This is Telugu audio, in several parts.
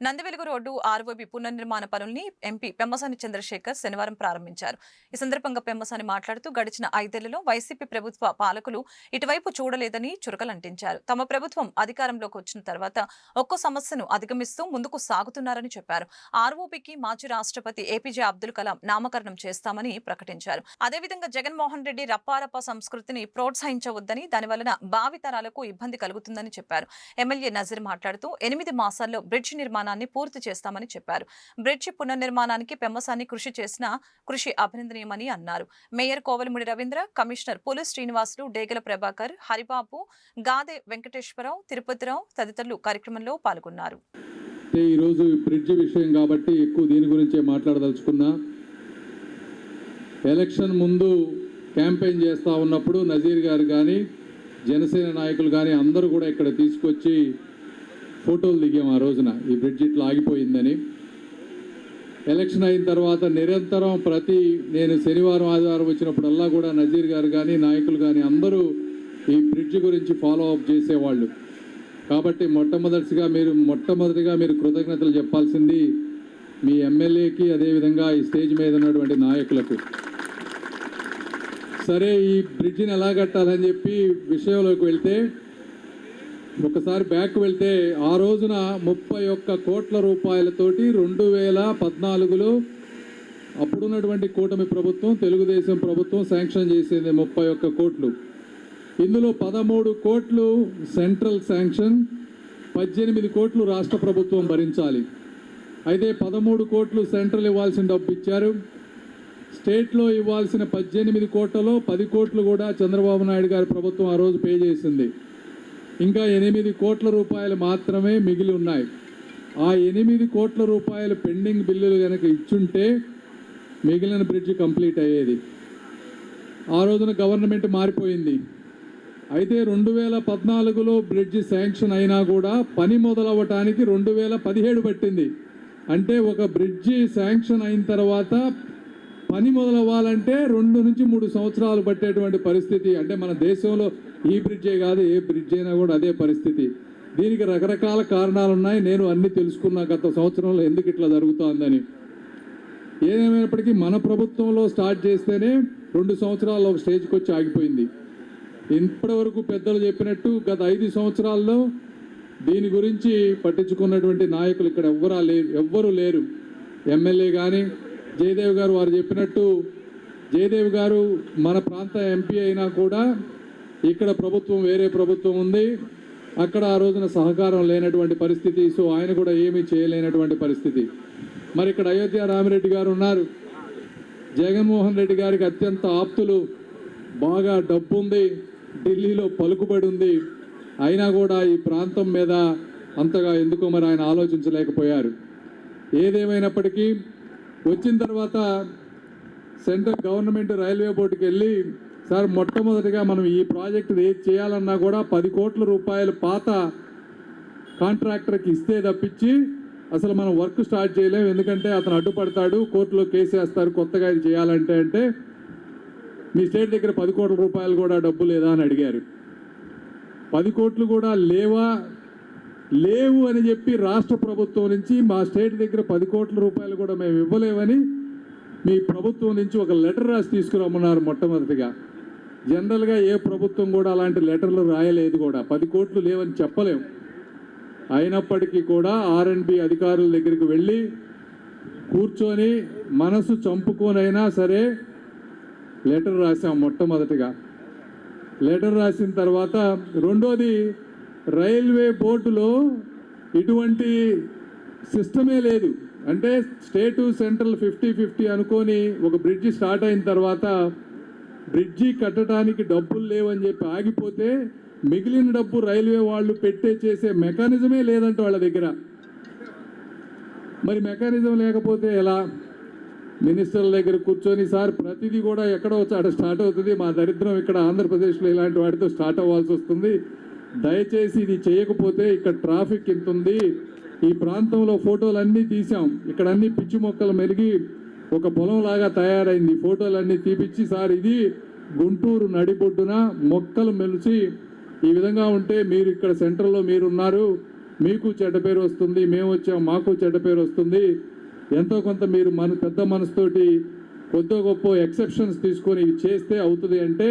నందివెలుగు రోడ్డు ఆర్ఓబి పునర్నిర్మాణ పనుల్ని ఎంపీ పెమ్మసాని చంద్రశేఖర్ శనివారం ప్రారంభించారు. ఈ సందర్భంగా పెమ్మసాని మాట్లాడుతూ గడిచిన ఐదేళ్ళలో వైసీపీ ప్రభుత్వ పాలకులు ఇటువైపు చూడలేదని చురకలంటించారు. తమ ప్రభుత్వం అధికారంలోకి వచ్చిన తర్వాత ఒక్కో సమస్యను అధిగమిస్తూ ముందుకు సాగుతున్నారని చెప్పారు. ఆర్ఓబికి మాజీ రాష్ట్రపతి ఏపీజే అబ్దుల్ కలాం నామకరణం చేస్తామని ప్రకటించారు. అదేవిధంగా జగన్మోహన్ రెడ్డి రప్పారప్ప సంస్కృతిని ప్రోత్సహించవద్దని దానివలన భావితరాలకు ఇబ్బంది కలుగుతుందని చెప్పారు. ఎమ్మెల్యే నజీర్ మాట్లాడుతూ ఎనిమిది మాసాల్లో బ్రిడ్జ్ నిర్మాణాన్ని పూర్తి చేస్తామని చెప్పారు. బ్రిడ్జి పునర్నిర్మాణానికి పెమ్మసాని కృషి చేసిన కృషి అభినందనీయమని అన్నారు. మేయర్ కోవలముడి రవీంద్ర కమిషనర్ పులి శ్రీనివాసులు డేగల ప్రభాకర్ హరిబాబు గాదే వెంకటేశ్వరరావు తిరుపతిరావు తదితరులు కార్యక్రమంలో పాల్గొన్నారు. ఈరోజు బ్రిడ్జి బ్రిడ్జ్ విషయం కాబట్టి ఎక్కువ దీని గురించే మాట్లాడదలుచుకున్నా. ఎలక్షన్ ముందు క్యాంపెయిన్ చేస్తూ ఉన్నప్పుడు నజీర్ గారు కానీ జనసేన నాయకులు కానీ అందరూ కూడా ఇక్కడ తీసుకొచ్చి ఫోటోలు దిగాం ఆ రోజున. ఈ బ్రిడ్జ్ ఇట్లా ఆగిపోయిందని. ఎలక్షన్ అయిన తర్వాత నిరంతరం ప్రతి నేను శనివారం ఆదివారం వచ్చినప్పుడల్లా కూడా నజీర్ గారు కానీ నాయకులు కానీ అందరూ ఈ బ్రిడ్జ్ గురించి ఫాలో అప్ చేసేవాళ్ళు. కాబట్టి మొట్టమొదటిగా మీరు మొట్టమొదటిగా మీరు కృతజ్ఞతలు చెప్పాల్సింది మీ ఎమ్మెల్యేకి అదేవిధంగా ఈ స్టేజ్ మీద ఉన్నటువంటి నాయకులకు. సరే ఈ బ్రిడ్జిని ఎలా కట్టాలని చెప్పి విషయంలోకి వెళ్తే ఒకసారి బ్యాక్ వెళ్తే ఆ రోజున ముప్పై ఒక్క కోట్ల రూపాయలతోటి రెండు వేల పద్నాలుగులో అప్పుడున్నటువంటి కూటమి ప్రభుత్వం తెలుగుదేశం ప్రభుత్వం శాంక్షన్ చేసింది ముప్పై ఒక్క కోట్లు. ఇందులో పదమూడు కోట్లు సెంట్రల్ శాంక్షన్ పద్దెనిమిది కోట్లు రాష్ట్ర ప్రభుత్వం భరించాలి. అయితే పదమూడు కోట్లు సెంట్రల్ ఇవ్వాల్సిన డబ్బు ఇచ్చారు. స్టేట్లో ఇవ్వాల్సిన పద్దెనిమిది కోట్లలో పది కోట్లు కూడా చంద్రబాబు నాయుడు గారి ప్రభుత్వం ఆ రోజు పే చేసింది. ఇంకా ఎనిమిది కోట్ల రూపాయలు మాత్రమే మిగిలి ఉన్నాయి. ఆ ఎనిమిది కోట్ల రూపాయలు పెండింగ్ బిల్లులు కనుక ఇచ్చుంటే మిగిలిన బ్రిడ్జ్ కంప్లీట్ అయ్యేది. ఆ రోజున గవర్నమెంట్ మారిపోయింది. అయితే రెండు వేల పద్నాలుగులో బ్రిడ్జ్ శాంక్షన్ అయినా కూడా పని మొదలవ్వటానికి రెండు వేల పదిహేడు పట్టింది. అంటే ఒక బ్రిడ్జి శాంక్షన్ అయిన తర్వాత పని మొదలవ్వాలంటే రెండు నుంచి మూడు సంవత్సరాలు పట్టేటువంటి పరిస్థితి. అంటే మన దేశంలో ఈ బ్రిడ్జే కాదు ఏ బ్రిడ్జ్ అయినా కూడా అదే పరిస్థితి. దీనికి రకరకాల కారణాలు ఉన్నాయి నేను అన్నీ తెలుసుకున్నా గత సంవత్సరంలో ఎందుకు ఇట్లా జరుగుతోందని. ఏదేమైనప్పటికీ మన ప్రభుత్వంలో స్టార్ట్ చేస్తేనే రెండు సంవత్సరాలు ఒక స్టేజ్కి వచ్చి ఆగిపోయింది. ఇప్పటి వరకు పెద్దలు చెప్పినట్టు గత ఐదు సంవత్సరాల్లో దీని గురించి పట్టించుకున్నటువంటి నాయకులు ఇక్కడ ఎవ్వరా లేరు ఎవ్వరూ లేరు. ఎమ్మెల్యే కానీ జయదేవ్ గారు వారు చెప్పినట్టు జయదేవ్ గారు మన ప్రాంత ఎంపీ అయినా కూడా ఇక్కడ ప్రభుత్వం వేరే ప్రభుత్వం ఉంది. అక్కడ ఆ రోజున సహకారం లేనటువంటి పరిస్థితి సో ఆయన కూడా ఏమీ చేయలేనటువంటి పరిస్థితి. మరి ఇక్కడ అయోధ్య రామిరెడ్డి గారు ఉన్నారు. జగన్మోహన్ రెడ్డి గారికి అత్యంత ఆప్తులు. బాగా డబ్బు ఉంది ఢిల్లీలో పలుకుబడి ఉంది. అయినా కూడా ఈ ప్రాంతం మీద అంతగా ఎందుకో మరి ఆయన ఆలోచించలేకపోయారు. ఏదేమైనప్పటికీ వచ్చిన తర్వాత సెంట్రల్ గవర్నమెంట్ రైల్వే బోర్డుకి వెళ్ళి సార్ మొట్టమొదటిగా మనం ఈ ప్రాజెక్టు ఏది చేయాలన్నా కూడా పది కోట్ల రూపాయలు పాత కాంట్రాక్టర్కి ఇస్తే తప్పించి అసలు మనం వర్క్ స్టార్ట్ చేయలేం. ఎందుకంటే అతను అడ్డుపడతాడు కోర్టులో కేసు వేస్తారు కొత్తగా ఇది చేయాలంటే అంటే మీ స్టేట్ దగ్గర పది కోట్ల రూపాయలు కూడా డబ్బు లేదా అని అడిగారు. పది కోట్లు కూడా లేవా? లేవు అని చెప్పి రాష్ట్ర ప్రభుత్వం నుంచి మా స్టేట్ దగ్గర పది కోట్ల రూపాయలు కూడా మేము ఇవ్వలేమని మీ ప్రభుత్వం నుంచి ఒక లెటర్ రాసి తీసుకురమ్మన్నారు మొట్టమొదటిగా. జనరల్గా ఏ ప్రభుత్వం కూడా అలాంటి లెటర్లు రాయలేదు కూడా. పది కోట్లు లేవని చెప్పలేం. అయినప్పటికీ కూడా ఆర్ఎండ్బి అధికారుల దగ్గరికి వెళ్ళి కూర్చొని మనసు చంపుకొనైనా సరే లెటర్ రాసాం మొట్టమొదటిగా. లెటర్ రాసిన తర్వాత రెండోది రైల్వే బోర్డులో ఇటువంటి సిస్టమే లేదు. అంటే స్టేటు సెంట్రల్ ఫిఫ్టీ ఫిఫ్టీ అనుకొని ఒక బ్రిడ్జి స్టార్ట్ అయిన తర్వాత బ్రిడ్జి కట్టడానికి డబ్బులు లేవని చెప్పి ఆగిపోతే మిగిలిన డబ్బు రైల్వే వాళ్ళు పెట్టే చేసే మెకానిజమే లేదంట వాళ్ళ దగ్గర. మరి మెకానిజం లేకపోతే ఎలా? మినిస్టర్ల దగ్గర కూర్చొని సార్ ప్రతిదీ కూడా ఎక్కడో అక్కడ స్టార్ట్ అవుతుంది. మా దరిద్రం ఇక్కడ ఆంధ్రప్రదేశ్లో ఇలాంటి వాటితో స్టార్ట్ అవ్వాల్సి వస్తుంది. దయచేసి ఇది చేయకపోతే ఇక్కడ ట్రాఫిక్ ఇంత ఉంది. ఈ ప్రాంతంలో ఫోటోలు అన్నీ తీసాం ఇక్కడ అన్ని పిచ్చి మొక్కలు మెరిగి ఒక పొలం లాగా తయారైంది. ఫోటోలు అన్నీ తీపిచ్చి సార్ ఇది గుంటూరు నడిబొడ్డున మొక్కలు మెలిసి ఈ విధంగా ఉంటే మీరు ఇక్కడ సెంటర్లో మీరున్నారు. మీకు చెడ్డ పేరు వస్తుంది మేము వచ్చాం మాకు చెడ్డ పేరు వస్తుంది. ఎంతో కొంత మీరు మన పెద్ద మనసుతోటి కొద్ది గొప్ప ఎక్సెప్షన్స్ తీసుకొని ఇవి చేస్తే అవుతుంది అంటే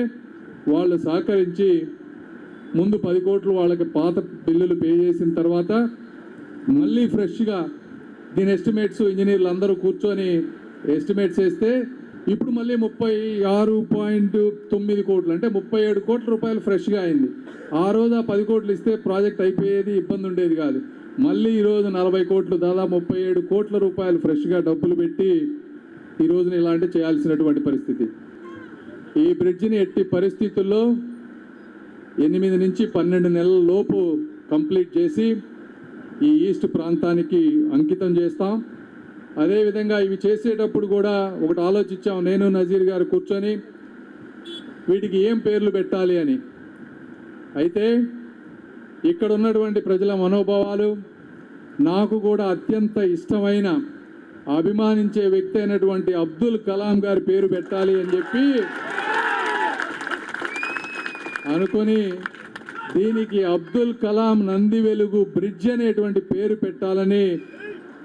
వాళ్ళు సహకరించి ముందు పది కోట్లు వాళ్ళకి పాత బిల్లులు పే చేసిన తర్వాత మళ్ళీ ఫ్రెష్గా దీని ఎస్టిమేట్స్ ఇంజనీర్లు అందరూ కూర్చొని ఎస్టిమేట్ చేస్తే ఇప్పుడు మళ్ళీ ముప్పై ఆరు పాయింట్ తొమ్మిది కోట్లు అంటే ముప్పై ఏడు కోట్ల రూపాయలు ఫ్రెష్గా అయింది. ఆ రోజు ఆ పది కోట్లు ఇస్తే ప్రాజెక్ట్ అయిపోయేది ఇబ్బంది ఉండేది కాదు. మళ్ళీ ఈరోజు నలభై కోట్లు దాదాపు ముప్పై ఏడు కోట్ల రూపాయలు ఫ్రెష్గా డబ్బులు పెట్టి ఈ రోజున ఇలాంటి చేయాల్సినటువంటి పరిస్థితి. ఈ బ్రిడ్జిని ఎట్టి పరిస్థితుల్లో ఎనిమిది నుంచి పన్నెండు నెలల లోపు కంప్లీట్ చేసి ఈ ఈస్ట్ ప్రాంతానికి అంకితం చేస్తాం. అదేవిధంగా ఇవి చేసేటప్పుడు కూడా ఒకటి ఆలోచించాం. నేను నజీర్ గారు కూర్చొని వీటికి ఏం పేర్లు పెట్టాలి అని. అయితే ఇక్కడ ఉన్నటువంటి ప్రజల మనోభావాలు నాకు కూడా అత్యంత ఇష్టమైన అభిమానించే వ్యక్తి అయినటువంటి అబ్దుల్ కలాం గారి పేరు పెట్టాలి అని చెప్పి అనుకొని దీనికి అబ్దుల్ కలాం నంది వెలుగు బ్రిడ్జ్ అనేటువంటి పేరు పెట్టాలని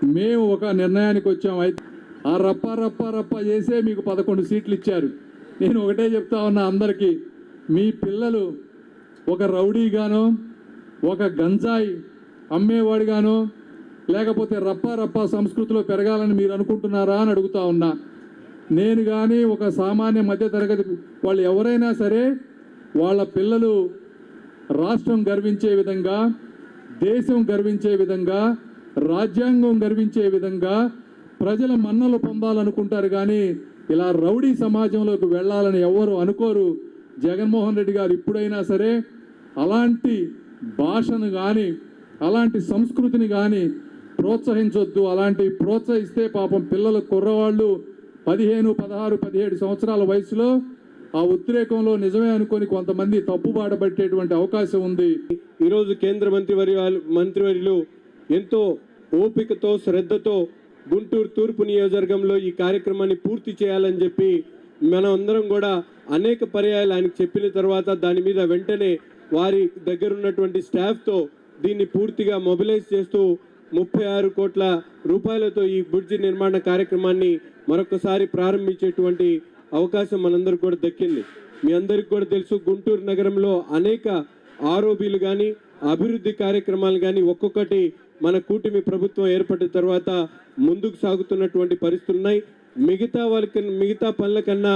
మేము ఒక నిర్ణయానికి వచ్చాం. అయితే ఆ రప్ప రప్ప రప్ప చేసే మీకు పదకొండు సీట్లు ఇచ్చారు. నేను ఒకటే చెప్తా ఉన్నా అందరికీ. మీ పిల్లలు ఒక రౌడీగానో ఒక గంజాయి అమ్మేవాడిగానో లేకపోతే రప్ప రప్ప సంస్కృతిలో పెరగాలని మీరు అనుకుంటున్నారా అని అడుగుతా ఉన్నా. నేను కానీ ఒక సామాన్య మధ్య తరగతి వాళ్ళు ఎవరైనా సరే వాళ్ళ పిల్లలు రాష్ట్రం గర్వించే విధంగా దేశం గర్వించే విధంగా రాజ్యాంగం గర్వించే విధంగా ప్రజల మన్నలు పొందాలనుకుంటారు కానీ ఇలా రౌడీ సమాజంలోకి వెళ్ళాలని ఎవరు అనుకోరు. జగన్మోహన్ రెడ్డి గారు ఇప్పుడైనా సరే అలాంటి భాషను కానీ అలాంటి సంస్కృతిని కానీ ప్రోత్సహించొద్దు. అలాంటి ప్రోత్సహిస్తే పాపం పిల్లల కుర్రవాళ్ళు పదిహేను పదహారు పదిహేడు సంవత్సరాల వయసులో ఆ ఉద్రేకంలో నిజమే అనుకొని కొంతమంది తప్పుబాట పట్టేటువంటి అవకాశం ఉంది. ఈరోజు కేంద్ర మంత్రివర్య మంత్రివర్యులు ఎంతో ఓపికతో శ్రద్ధతో గుంటూరు తూర్పు నియోజకవర్గంలో ఈ కార్యక్రమాన్ని పూర్తి చేయాలని చెప్పి మనం అందరం కూడా అనేక పర్యాయాలు ఆయనకు చెప్పిన తర్వాత దాని మీద వెంటనే వారి దగ్గర ఉన్నటువంటి స్టాఫ్తో దీన్ని పూర్తిగా మొబిలైజ్ చేస్తూ ముప్పై ఆరు కోట్ల రూపాయలతో ఈ బ్రిడ్జి నిర్మాణ కార్యక్రమాన్ని మరొకసారి ప్రారంభించేటువంటి అవకాశం మనందరికి కూడా దక్కింది. మీ అందరికి కూడా తెలుసు గుంటూరు నగరంలో అనేక ఆరోపీలు కానీ అభివృద్ధి కార్యక్రమాలు కానీ ఒక్కొక్కటి మన కూటమి ప్రభుత్వం ఏర్పడిన తర్వాత ముందుకు సాగుతున్నటువంటి పరిస్థితులు ఉన్నాయి. మిగతా వాళ్ళకి మిగతా పనుల కన్నా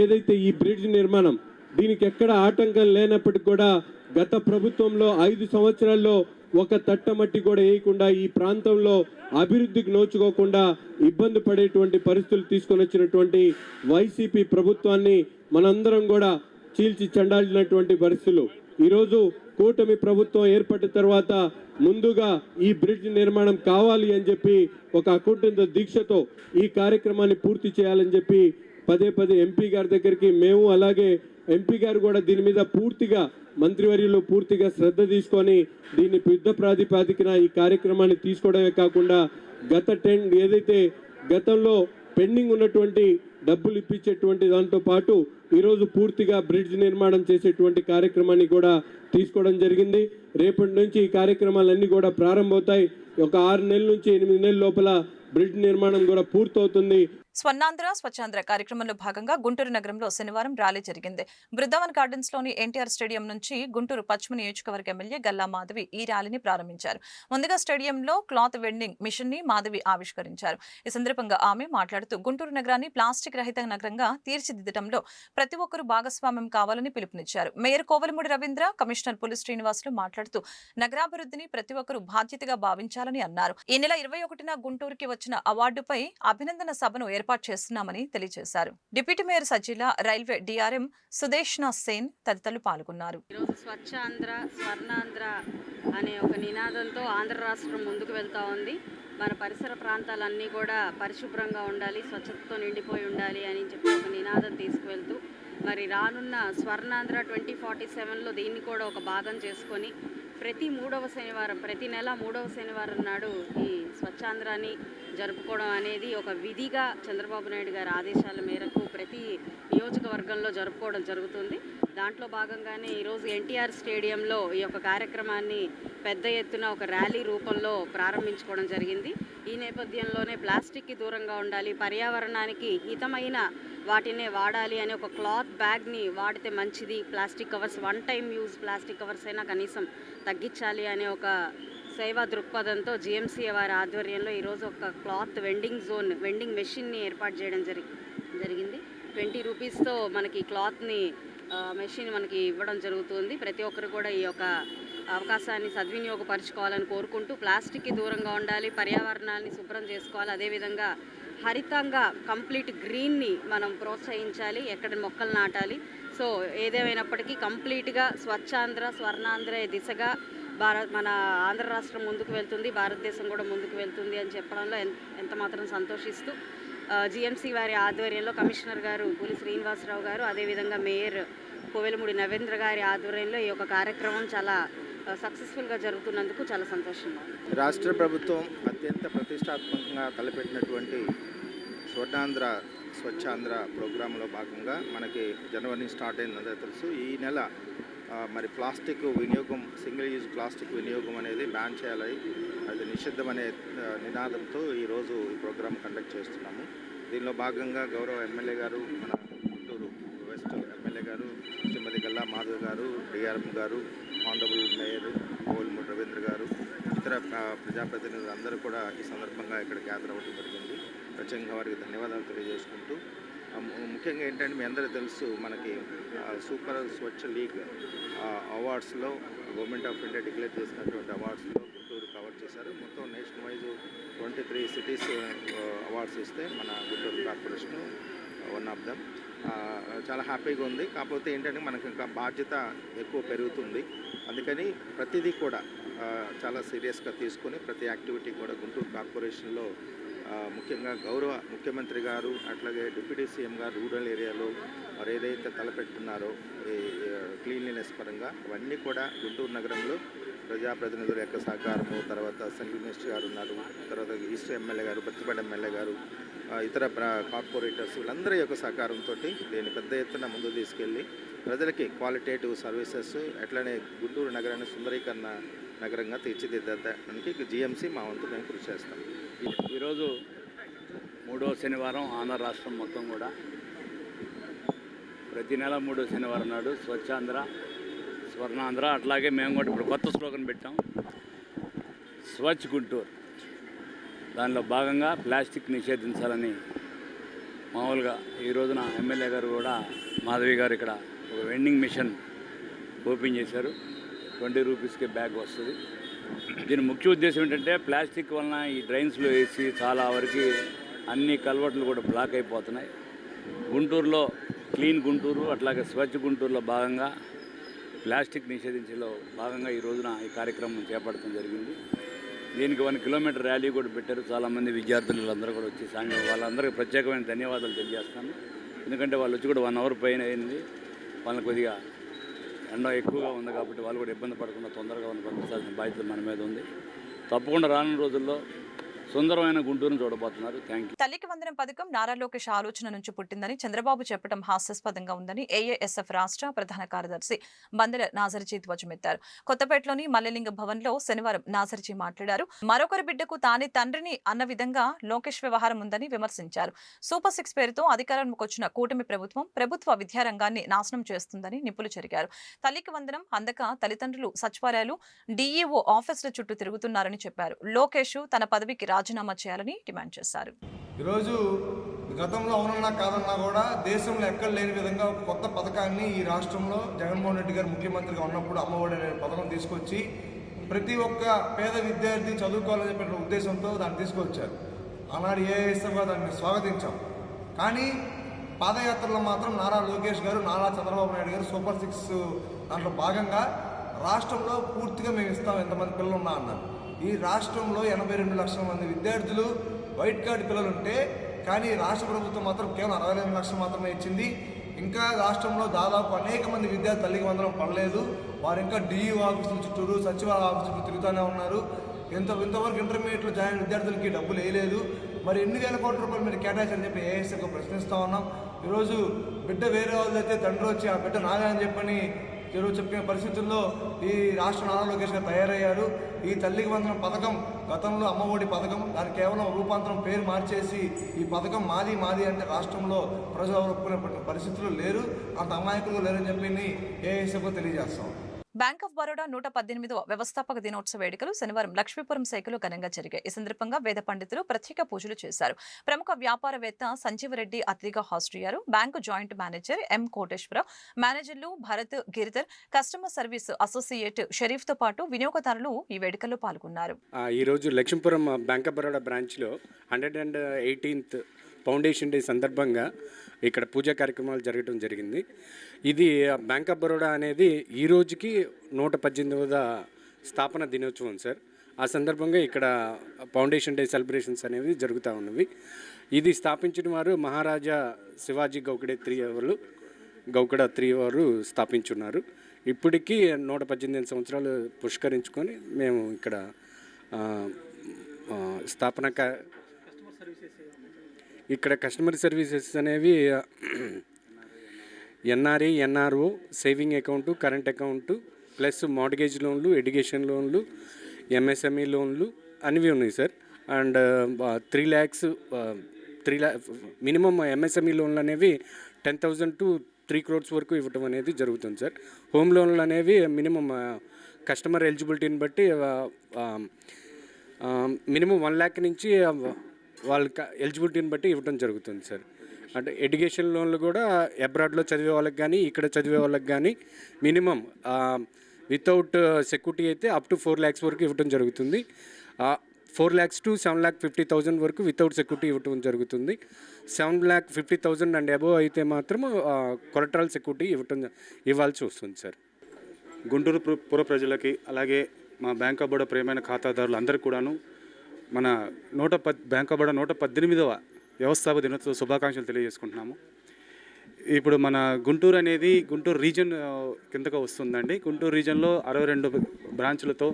ఏదైతే ఈ బ్రిడ్జ్ నిర్మాణం దీనికి ఎక్కడ ఆటంకం లేనప్పటికీ కూడా గత ప్రభుత్వంలో ఐదు సంవత్సరాల్లో ఒక తట్టమట్టి కూడా వేయకుండా ఈ ప్రాంతంలో అభివృద్ధికి నోచుకోకుండా ఇబ్బంది పడేటువంటి పరిస్థితులు తీసుకొని వచ్చినటువంటి వైసీపీ ప్రభుత్వాన్ని మనందరం కూడా చీల్చి చెండాల్సినటువంటి పరిస్థితులు. ఈరోజు కూటమి ప్రభుత్వం ఏర్పడిన తర్వాత ముందుగా ఈ బ్రిడ్జ్ నిర్మాణం కావాలి అని చెప్పి ఒక అకుంఠిత దీక్షతో ఈ కార్యక్రమాన్ని పూర్తి చేయాలని చెప్పి పదే పదే ఎంపీ గారి దగ్గరికి మేము అలాగే ఎంపీ గారు కూడా దీని మీద పూర్తిగా మంత్రివర్యులు పూర్తిగా శ్రద్ధ తీసుకొని దీన్ని యుద్ధ ప్రాతిపాదికన ఈ కార్యక్రమాన్ని తీసుకోవడమే కాకుండా గత టెన్ ఏదైతే గతంలో పెండింగ్ ఉన్నటువంటి డబ్బులు ఇప్పించేటువంటి దాంతో పాటు ఈరోజు పూర్తిగా బ్రిడ్జ్ నిర్మాణం చేసేటువంటి కార్యక్రమాన్ని కూడా తీసుకోవడం జరిగింది. రేపటి నుంచి ఈ కార్యక్రమాలన్నీ కూడా ప్రారంభమవుతాయి. ఒక ఆరు నెలల నుంచి ఎనిమిది నెలల లోపల బ్రిడ్జ్ నిర్మాణం కూడా పూర్తవుతుంది. స్వర్ణాంధ్ర స్వచ్ఛాంధ్ర కార్యక్రమంలో భాగంగా గుంటూరు నగరంలో శనివారం ర్యాలీ జరిగింది. బృందావన్ గార్డెన్స్లోని ఎన్టీఆర్ స్టేడియం నుంచి గుంటూరు పశ్చిమ నియోజకవర్గ ఎమ్మెల్యే గల్లా మాధవి ఈ ర్యాలీని ప్రారంభించారు. ముందుగా స్టేడియంలో క్లాత్ వెండింగ్ మిషన్ని మాధవి ఆవిష్కరించారు. ఈ సందర్భంగా ఆమె మాట్లాడుతూ గుంటూరు నగరాన్ని ప్లాస్టిక్ రహిత నగరంగా తీర్చిదిద్దడంలో ప్రతి ఒక్కరూ భాగస్వామ్యం కావాలని పిలుపునిచ్చారు. మేయర్ కోవలమూడి రవీంద్ర కమిషనర్ పులి శ్రీనివాసులు మాట్లాడుతూ నగరాభివృద్ధిని ప్రతి ఒక్కరూ బాధ్యతగా భావించాలని అన్నారు. ఈ నెల ఇరవై ఒకటిన గుంటూరుకి వచ్చిన అవార్డుపై అభినందన సభను ఏర్పాటు చేస్తున్నామని తెలియజేశారు. Deputy mayor Sajjila railway DRM Sudeshna Sen తదితరులు పాల్గొన్నారు. ఈరోజు స్వచ్ఛ ఆంధ్ర స్వర్ణాంధ్ర అనే ఒక నినాదంతో ఆంధ్ర రాష్ట్రం ముందుకు వెళ్తా ఉంది. మన పరిసర ప్రాంతాలన్నీ కూడా పరిశుభ్రంగా ఉండాలి స్వచ్ఛతతో నిండిపోయి ఉండాలి అని చెప్పి ఒక నినాదం తీసుకువెళ్తూ మరి రానున్న స్వర్ణాంధ్ర ట్వంటీ ఫార్టీ సెవెన్లో దీన్ని కూడా ఒక భాగం చేసుకొని ప్రతి మూడవ శనివారం ప్రతి నెల మూడవ శనివారం నాడు ఈ స్వచ్ఛాంధ్రాన్ని జరుపుకోవడం అనేది ఒక విధిగా చంద్రబాబు నాయుడు గారి ఆదేశాల మేరకు ప్రతి నియోజకవర్గంలో జరుపుకోవడం జరుగుతుంది. దాంట్లో భాగంగానే ఈరోజు ఎన్టీఆర్ స్టేడియంలో ఈ యొక్క కార్యక్రమాన్ని పెద్ద ఎత్తున ఒక ర్యాలీ రూపంలో ప్రారంభించుకోవడం జరిగింది. ఈ నేపథ్యంలోనే ప్లాస్టిక్కి దూరంగా ఉండాలి పర్యావరణానికి హితమైన వాటినే వాడాలి అనే ఒక క్లాత్ బ్యాగ్ని వాడితే మంచిది. Plastic covers one time use plastic covers అయినా కనీసం తగ్గించాలి అనే ఒక సేవా దృక్పథంతో జిఎంసీ వారి ఆధ్వర్యంలో ఈరోజు ఒక క్లాత్ వెండింగ్ జోన్ వెండింగ్ మెషిన్ని ఏర్పాటు చేయడం జరి జరిగింది. ట్వంటీ రూపీస్తో మనకి క్లాత్ని మెషిన్ మనకి ఇవ్వడం జరుగుతుంది. ప్రతి ఒక్కరు కూడా ఈ యొక్క అవకాశాన్ని సద్వినియోగపరచుకోవాలని కోరుకుంటూ ప్లాస్టిక్కి దూరంగా ఉండాలి పర్యావరణాన్ని శుభ్రం చేసుకోవాలి. అదేవిధంగా హరితంగా కంప్లీట్ గ్రీన్ని మనం ప్రోత్సహించాలి ఎక్కడ మొక్కలు నాటాలి. సో ఏదేమైనప్పటికీ కంప్లీట్గా స్వచ్ఛాంధ్ర స్వర్ణాంధ్ర దిశగా భారత్ మన ఆంధ్ర రాష్ట్రం ముందుకు వెళ్తుంది భారతదేశం కూడా ముందుకు వెళ్తుంది అని చెప్పడంలో ఎంత మాత్రం సంతోషిస్తూ జిఎంసీ వారి ఆధ్వర్యంలో కమిషనర్ గారు పులి శ్రీనివాసరావు గారు అదేవిధంగా మేయర్ కోవెలమూడి నవేంద్ర గారి ఆధ్వర్యంలో ఈ యొక్క కార్యక్రమం చాలా సక్సెస్ఫుల్గా జరుగుతున్నందుకు చాలా సంతోషంగా రాష్ట్ర ప్రభుత్వం అత్యంత ప్రతిష్టాత్మకంగా తలపెట్టినటువంటి స్వర్ణాంధ్ర స్వచ్ఛాంధ్ర ప్రోగ్రాంలో భాగంగా మనకి జనవరి స్టార్ట్ అయిందని తెలుసు. ఈ నెల మరి ప్లాస్టిక్ వినియోగం సింగిల్ యూజ్ ప్లాస్టిక్ వినియోగం అనేది బ్యాన్ చేయాలి. అది నిషిద్ధం అనే నినాదంతో ఈరోజు ఈ ప్రోగ్రాం కండక్ట్ చేస్తున్నాము. దీనిలో భాగంగా గౌరవ ఎమ్మెల్యే గారు మన గారు శ్రీమతి గల్లా మాధవ్ గారు డిఆర్ఎం గారు ఆనరబుల్ మేయర్ కోల్మూడి రవీంద్ర గారు ఇతర ప్రజాప్రతినిధులు అందరూ కూడా ఈ సందర్భంగా ఇక్కడ గ్యాదర్ అవ్వడం జరిగింది. ప్రత్యేకంగా వారికి ధన్యవాదాలు తెలియజేసుకుంటూ ముఖ్యంగా ఏంటంటే మీ అందరూ తెలుసు మనకి సూపర్ స్వచ్ఛ లీగ్ అవార్డ్స్లో గవర్నమెంట్ ఆఫ్ ఇండియా డిక్లేర్ చేసినటువంటి అవార్డ్స్లో గుంటూరు కవర్ చేశారు. మొత్తం national wise twenty three cities awards ఇస్తే మన Guntur corporation one of them. చాలా హ్యాపీగా ఉంది. కాకపోతే ఏంటంటే మనకు ఇంకా బాధ్యత ఎక్కువ పెరుగుతుంది. అందుకని ప్రతిదీ కూడా చాలా సీరియస్గా తీసుకొని ప్రతి యాక్టివిటీ కూడా గుంటూరు కార్పొరేషన్లో ముఖ్యంగా గౌరవ ముఖ్యమంత్రి గారు అట్లాగే డిప్యూటీ సీఎం గారు రూరల్ ఏరియాలో మరి ఏదైతే తలపెట్టున్నారో ఈ క్లీన్లీనెస్ పరంగా అవన్నీ కూడా గుంటూరు నగరంలో ప్రజాప్రతినిధుల యొక్క సహకారము తర్వాత సెంట్రల్ మినిస్టర్ గారు ఉన్నారు తర్వాత ఈస్ట్ ఎమ్మెల్యే గారు బతిపడ ఎమ్మెల్యే గారు ఇతర కార్పొరేటర్స్ వీళ్ళందరి యొక్క సహకారంతో దీన్ని పెద్ద ఎత్తున ముందు తీసుకెళ్ళి ప్రజలకి క్వాలిటేటివ్ సర్వీసెస్ అట్లనే గుంటూరు నగరాన్ని సుందరీకరణ నగరంగా తీర్చిదిద్దడానికి జిఎంసీ మా వంతు మేము కృషి చేస్తాం. ఈరోజు మూడో శనివారం ఆంధ్ర రాష్ట్రం మొత్తం కూడా. ప్రతి నెల మూడో శనివారం నాడు స్వచ్ఛాంధ్ర స్వర్ణాంధ్ర అట్లాగే మేము కూడా ఇప్పుడు కొత్త స్లోగన్ పెట్టాం. స్వచ్ఛ గుంటూరు. దానిలో భాగంగా ప్లాస్టిక్ నిషేధించాలని మామూలుగా ఈ రోజున ఎమ్మెల్యే గారు కూడా మాధవి గారు ఇక్కడ ఒక వెండింగ్ మిషన్ ఓపెన్ చేశారు. ట్వంటీ రూపీస్కి బ్యాగ్ వస్తుంది. దీని ముఖ్య ఉద్దేశం ఏంటంటే ప్లాస్టిక్ వలన ఈ డ్రైన్స్లో వేసి చాలా వరకు అన్ని కల్వర్ట్లు కూడా బ్లాక్ అయిపోతున్నాయి. గుంటూరులో క్లీన్ గుంటూరు అట్లాగే స్వచ్ఛ గుంటూరులో భాగంగా ప్లాస్టిక్ నిషేధించేలో భాగంగా ఈ రోజున ఈ కార్యక్రమం చేపట్టడం జరిగింది. దీనికి వన్ కిలోమీటర్ ర్యాలీ కూడా పెట్టారు. చాలామంది విద్యార్థులు అందరూ కూడా వచ్చి సాయంత్రం వాళ్ళందరికీ ప్రత్యేకమైన ధన్యవాదాలు తెలియజేస్తాను. ఎందుకంటే వాళ్ళు వచ్చి కూడా వన్ అవర్ పైన అయింది. వాళ్ళని కొద్దిగా ఎండ ఎక్కువగా ఉంది కాబట్టి వాళ్ళు కూడా ఇబ్బంది పడకుండా తొందరగా వాళ్ళని పంపించాల్సిన బాధ్యత మన మీద ఉంది. తప్పకుండా రానున్న రోజుల్లో సుందరమైన గుంటూరును చూడబోతున్నారు. థ్యాంక్ యూ తల్లికి వందనం పథకం నారా లోకేష్ ఆలోచన నుంచి పుట్టిందని చంద్రబాబు చెప్పడం హాస్యాస్పదంగా ఉందని ఏఏఎస్ఎఫ్ రాష్ట్ర ప్రధాన కార్యదర్శి బందెల నాజర్జీ ధ్వజమెత్తారు. కొత్తపేటలోని మల్లెలింగ భవన్లో శనివారం నాజర్జీ మాట్లాడారు. మరొకరి బిడ్డకు తానే తండ్రిని అన్న విధంగా లోకేష్ వ్యవహారం ఉందని విమర్శించారు. సూపర్ సిక్స్ పేరుతో అధికారంలోకి వచ్చిన కూటమి ప్రభుత్వం ప్రభుత్వ విద్యారంగాన్ని నాశనం చేస్తుందని నిపులు చెరిగారు. తల్లికి వందనం అందక తల్లిదండ్రులు సచివాలయాలు డీఈఓ ఆఫీసుల చుట్టూ తిరుగుతున్నారని చెప్పారు. లోకేష్ తన పదవికి రాజీనామా చేయాలని డిమాండ్ చేశారు. ఈరోజు గతంలో అవునన్నా కాదన్నా కూడా దేశంలో ఎక్కడ లేని విధంగా ఒక కొత్త పథకాన్ని ఈ రాష్ట్రంలో జగన్మోహన్ రెడ్డి గారు ముఖ్యమంత్రిగా ఉన్నప్పుడు అమ్మఒడి అనే పథకం తీసుకొచ్చి ప్రతి ఒక్క పేద విద్యార్థి చదువుకోవాలని చెప్పిన ఉద్దేశంతో దాన్ని తీసుకొచ్చారు. ఆనాడు ఏఎస్ఎఫ్గా దాన్ని స్వాగతించాం. కానీ పాదయాత్రలో మాత్రం నారా లోకేష్ గారు నారా చంద్రబాబు నాయుడు గారు సూపర్ సిక్స్ దాంట్లో భాగంగా రాష్ట్రంలో పూర్తిగా మేము ఇస్తాం ఎంతమంది పిల్లలు ఉన్నా అన్నారు. ఈ రాష్ట్రంలో ఎనభై రెండు లక్షల మంది విద్యార్థులు వైట్ కార్డు పిల్లలు ఉంటే కానీ రాష్ట్ర ప్రభుత్వం మాత్రం కేవలం అరవై రెండు లక్షలు మాత్రమే ఇచ్చింది. ఇంకా రాష్ట్రంలో దాదాపు అనేక మంది విద్యార్థి తల్లికి వందరం పడలేదు. వారు ఇంకా డిఈ ఆఫీసుల చుట్టూరు సచివాలయ ఆఫీసుల తిరుగుతూనే ఉన్నారు. ఇంత ఇంతవరకు ఇంటర్మీడియట్లో జాయిన్ విద్యార్థులకి డబ్బులు వేయలేదు. మరి ఎన్ని వేల కోట్ల రూపాయలు మీరు కేటాయించని చెప్పి ఏఎస్ఎఫ్ ప్రశ్నిస్తూ ఉన్నాం. ఈరోజు బిడ్డ వేరే వాళ్ళైతే తండ్రి వచ్చి ఆ బిడ్డ నాదే అని చెప్పని చెరువు చెప్పిన పరిస్థితుల్లో ఈ రాష్ట్ర నారా లోకేష్ గారు తయారయ్యారు. ఈ తల్లికి వందనం పథకం గతంలో అమ్మఒడి పథకం దాని కేవలం రూపాంతరం పేరు మార్చేసి ఈ పథకం మాది మాది అంటే రాష్ట్రంలో ప్రజలు ఒప్పుకునే పరిస్థితులు లేరు. అంత అమాయకులు లేరని చెప్పి ఏఎస్ఎఫ్ తెలియజేస్తాం బ్యాంక్ ఆఫ్ బరోడా నూట పద్దెనిమిదవ వ్యవస్థాపక దినోత్సవ వేడుకలు శనివారం లక్ష్మీపురం శాఖలో ఘనంగా జరిగాయి. ఈ సందర్భంగా వేద పండితులు ప్రత్యేక పూజలు చేశారు. ప్రముఖ వ్యాపారవేత్త సంజీవరెడ్డి అతిథిగా హాజరయ్యారు bank joint manager M Koteswara మేనేజర్లు Bharat Giridhar customer service associate షరీఫ్తో పాటు వినియోగదారులు ఈ వేడుకల్లో పాల్గొన్నారు. ఈ రోజు లక్ష్మీపురం బ్యాంక్ ఆఫ్ బరోడా బ్రాంచ్లో hundred and eighteenth foundation day సందర్భంగా ఇక్కడ పూజా కార్యక్రమాలు జరగడం జరిగింది. ఇది బ్యాంక్ ఆఫ్ బరోడా అనేది ఈ రోజుకి నూట పద్దెనిమిదవ స్థాపన దినోత్సవం సార్. ఆ సందర్భంగా ఇక్కడ ఫౌండేషన్ డే సెలబ్రేషన్స్ అనేవి జరుగుతూ ఉన్నవి. ఇది స్థాపించిన వారు మహారాజా శివాజీ గౌకడే త్రీ వాళ్ళు గౌకడ త్రీ వారు స్థాపించున్నారు. ఇప్పటికీ నూట పద్దెనిమిది సంవత్సరాలు పుష్కరించుకొని మేము ఇక్కడ స్థాపన ఇక్కడ కస్టమర్ సర్వీసెస్ అనేవి NRE NRO saving account current account plus mortgage లోన్లు ఎడ్యుకేషన్ లోన్లు ఎంఎస్ఎంఈ లోన్లు అనివి ఉన్నాయి sir. And three lakhs three lakh minimum MSME లోన్లు అనేవి ten thousand to three crores వరకు ఇవ్వటం అనేది జరుగుతుంది సార్. హోమ్ లోన్లు అనేవి మినిమం కస్టమర్ ఎలిజిబిలిటీని బట్టి మినిమం వన్ ల్యాక్ నుంచి వాళ్ళ వాళ్ళకి ఎలిజిబిలిటీని బట్టి ఇవ్వడం జరుగుతుంది సార్. అంటే ఎడ్యుకేషన్ లోన్లు కూడా అబ్రాడ్లో చదివే వాళ్ళకి కానీ ఇక్కడ చదివే వాళ్ళకి కానీ మినిమం వితౌట్ సెక్యూరిటీ అయితే అప్ టు ఫోర్ ల్యాక్స్ వరకు ఇవ్వడం జరుగుతుంది. Four lakhs to seven lakh fifty thousand వరకు వితౌట్ సెక్యూరిటీ ఇవ్వడం జరుగుతుంది. Seven lakh fifty thousand and above అయితే మాత్రం కొలట్రాల్ సెక్యూరిటీ ఇవ్వటం ఇవ్వాల్సి వస్తుంది సార్. గుంటూరు పుర ప్రజలకి అలాగే మా బ్యాంక్ ఆఫ్ బరోడా ప్రియమైన ఖాతాదారులు అందరికీ కూడాను మన నూట పద్ బ్యాంక్ ఆఫ్ బడా నూట పద్దెనిమిదవ వ్యవస్థాపక దినోత్సవ శుభాకాంక్షలు తెలియజేసుకుంటున్నాము. ఇప్పుడు మన గుంటూరు అనేది గుంటూరు రీజన్ కిందకు వస్తుందండి. గుంటూరు రీజన్లో అరవై రెండు బ్రాంచ్లతో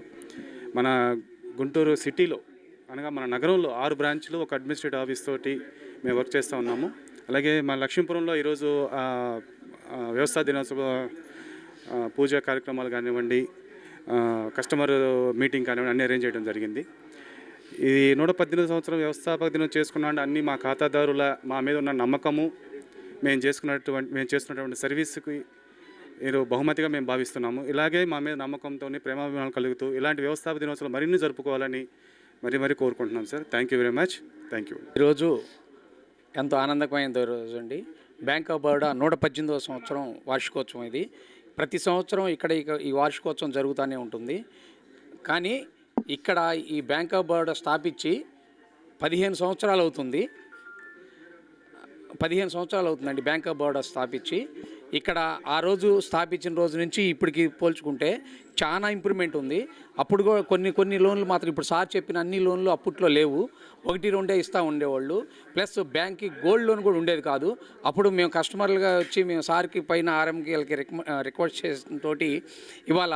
మన గుంటూరు సిటీలో అనగా మన నగరంలో ఆరు బ్రాంచ్లు ఒక అడ్మినిస్ట్రేటివ్ ఆఫీస్ తోటి మేము వర్క్ చేస్తూ ఉన్నాము. అలాగే మన లక్ష్మీపురంలో ఈరోజు ఆ, వ్యవస్థా దినోత్సవ పూజా కార్యక్రమాలు కానివ్వండి కస్టమర్ మీటింగ్ కానివ్వండి అన్నీ అరేంజ్ చేయడం జరిగింది. ఇది నూట పద్దెనిమిది సంవత్సరం వ్యవస్థాపక దినం చేసుకున్నాంటే అన్ని మా ఖాతాదారుల మా మీద ఉన్న నమ్మకము. మేము చేసుకున్నటువంటి మేము చేస్తున్నటువంటి సర్వీస్కి మీరు బహుమతిగా మేము భావిస్తున్నాము. ఇలాగే మా మీద నమ్మకంతో ప్రేమాభిమానాలు కలుగుతూ ఇలాంటి వ్యవస్థాపక దినోత్సవం మరిన్ని జరుపుకోవాలని మరీ మరీ కోరుకుంటున్నాం sir. Thank you very much thank you ఈరోజు ఎంతో ఆనందకరమైన రోజు అండి. బ్యాంక్ ఆఫ్ బరోడా నూట పద్దెనిమిదవ సంవత్సరం వార్షికోత్సవం ఇది. ప్రతి సంవత్సరం ఇక్కడ ఈ వార్షికోత్సవం జరుగుతూనే ఉంటుంది. కానీ ఇక్కడ ఈ బ్యాంక్ ఆఫ్ బరోడా స్థాపించి పదిహేను సంవత్సరాలు అవుతుంది. పదిహేను సంవత్సరాలు అవుతుందండి బ్యాంక్ ఆఫ్ బరోడా స్థాపించి. ఇక్కడ ఆ రోజు స్థాపించిన రోజు నుంచి ఇప్పటికి పోల్చుకుంటే చాలా ఇంప్రూవ్మెంట్ ఉంది. అప్పుడు కూడా కొన్ని కొన్ని లోన్లు మాత్రం ఇప్పుడు సార్ చెప్పిన అన్ని లోన్లు అప్పట్లో లేవు. ఒకటి రెండే ఇస్తూ ఉండేవాళ్ళు. ప్లస్ బ్యాంక్కి గోల్డ్ లోన్ కూడా ఉండేది కాదు. అప్పుడు మేము కస్టమర్లుగా వచ్చి మేము సార్కి పైన ఆర్ఎంకి వీళ్ళకి రిక్వెస్ట్ చేసిన తోటి ఇవాళ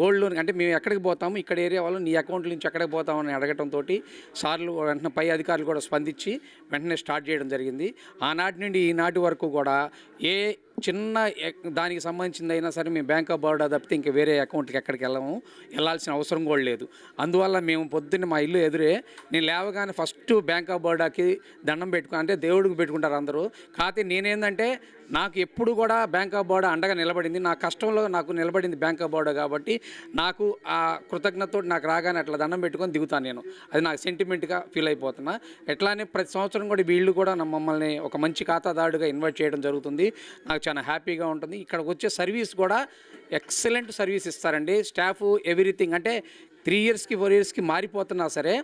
గోల్డ్ లోన్ అంటే మేము ఎక్కడికి పోతాము? ఇక్కడ ఏరియా వాళ్ళు నీ అకౌంట్ నుంచి ఎక్కడికి పోతామని అడగటం తోటి సార్లు వెంటనే పై అధికారులు కూడా స్పందించి వెంటనే స్టార్ట్ చేయడం జరిగింది. ఆనాటి నుండి ఈనాటి వరకు కూడా ఏ చిన్న ఎక్- దానికి సంబంధించింది అయినా సరే మేము బ్యాంక్ ఆఫ్ బరోడా తప్పితే ఇంక వేరే అకౌంట్కి ఎక్కడికి వెళ్ళము. వెళ్ళాల్సిన అవసరం కూడా లేదు. అందువల్ల మేము పొద్దున్న మా ఇల్లు ఎదురే నేను లేవగానే ఫస్ట్ బ్యాంక్ ఆఫ్ బరోడాకి దండం పెట్టుకుని అంటే దేవుడికి పెట్టుకుంటారు అందరూ. కాకపోతే నేనేందంటే నాకు ఎప్పుడు కూడా బ్యాంక్ ఆఫ్ బరోడా అండగా నిలబడింది. నా కష్టంలో నాకు నిలబడింది బ్యాంక్ ఆఫ్ బరోడా కాబట్టి నాకు ఆ కృతజ్ఞతతో నాకు రాగానే అట్లా దండం పెట్టుకొని దిగుతాను నేను. అది నాకు సెంటిమెంట్గా ఫీల్ అయిపోతున్నా. ఎట్లానే ప్రతి సంవత్సరం కూడా వీళ్ళు కూడా నా మమ్మల్ని ఒక మంచి ఖాతాదారుడిగా ఇన్వైట్ చేయడం జరుగుతుంది. నాకు చాలా హ్యాపీగా ఉంటుంది. ఇక్కడికి వచ్చే సర్వీస్ కూడా ఎక్సలెంట్ సర్వీస్ ఇస్తారండి. స్టాఫ్ ఎవ్రీథింగ్ అంటే త్రీ ఇయర్స్కి ఫోర్ ఇయర్స్కి మారిపోతున్నా సరే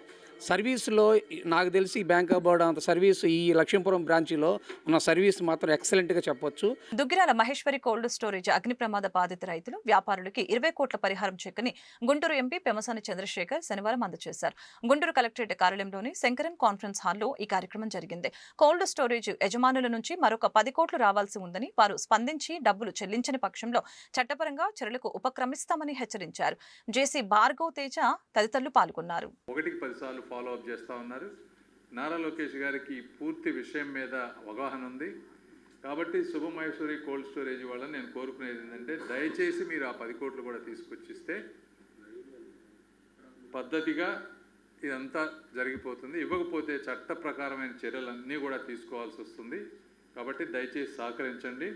సర్వీస్లో నాకు తెలిసి బ్యాంక్ ఆఫ్ బరోడా అంత సర్వీస్ ఈ లక్ష్మీపురం బ్రాంచీలో ఉన్న సర్వీస్ మాత్రం ఎక్సలెంట్గా చెప్పొచ్చు. దుగ్గిరాల మహేశ్వరి కోల్డ్ స్టోరేజ్ అగ్ని ప్రమాద బాధిత రైతులు వ్యాపారులకి ఇరవై కోట్ల పరిహారం చెక్కుని గుంటూరు ఎంపీ పెమసాని చంద్రశేఖర్ శనివారం అందజేశారు. గుంటూరు కలెక్టరేట్ కార్యాలయంలోని శంకరన్ కాన్ఫరెన్స్ హాల్లో ఈ కార్యక్రమం జరిగింది. కోల్డ్ స్టోరేజ్ యజమానుల నుంచి మరొక పది కోట్లు రావాల్సి ఉందని వారు స్పందించి డబ్బులు చెల్లించని పక్షంలో చట్టపరంగా చర్యలకు ఉపక్రమిస్తామని హెచ్చరించారు. జేసీ భార్గవ్ తేజ తదితరులు పాల్గొన్నారు. ఒకటికి పదిసార్లు ఫాలో అప్ చేస్తూ ఉన్నారు. నారా లోకేష్ గారికి పూర్తి విషయం మీద అవగాహన ఉంది. కాబట్టి శుభమహేశ్వరి కోల్డ్ స్టోరేజ్ వాళ్ళని నేను కోరుకునేది ఏంటంటే దయచేసి మీరు ఆ పది కోట్లు కూడా తీసుకొచ్చిస్తే పద్ధతిగా ఇదంతా జరిగిపోతుంది. ఇవ్వకపోతే చట్ట ప్రకారమైన చర్యలన్నీ కూడా తీసుకోవాల్సి వస్తుంది. కాబట్టి దయచేసి సహకరించండి.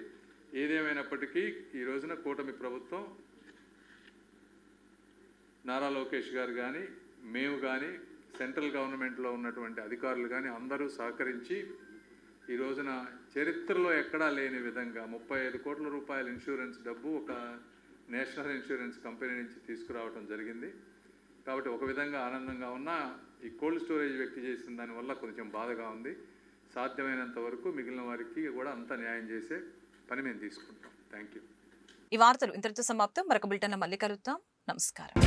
ఏదేమైనప్పటికీ ఈ రోజున కూటమి ప్రభుత్వం నారా లోకేష్ గారు కానీ మేము కానీ సెంట్రల్ గవర్నమెంట్లో ఉన్నటువంటి అధికారులు కానీ అందరూ సహకరించి ఈ రోజున చరిత్రలో ఎక్కడా లేని విధంగా ముప్పై ఐదు కోట్ల రూపాయల ఇన్సూరెన్స్ డబ్బు ఒక నేషనల్ ఇన్సూరెన్స్ కంపెనీ నుంచి తీసుకురావడం జరిగింది. కాబట్టి ఒక విధంగా ఆనందంగా ఉన్నా ఈ కోల్డ్ స్టోరేజ్ వ్యక్తి చేసిన దానివల్ల కొంచెం బాధగా ఉంది. సాధ్యమైనంత వరకు మిగిలిన వారికి కూడా అంత న్యాయం చేసే పని మేము తీసుకుంటాం. Thank you. ఈ వార్తలు ఇంతటితో సమాప్తం. మరొక బులెటిన్ మళ్ళీ కలుద్దాం. నమస్కారం.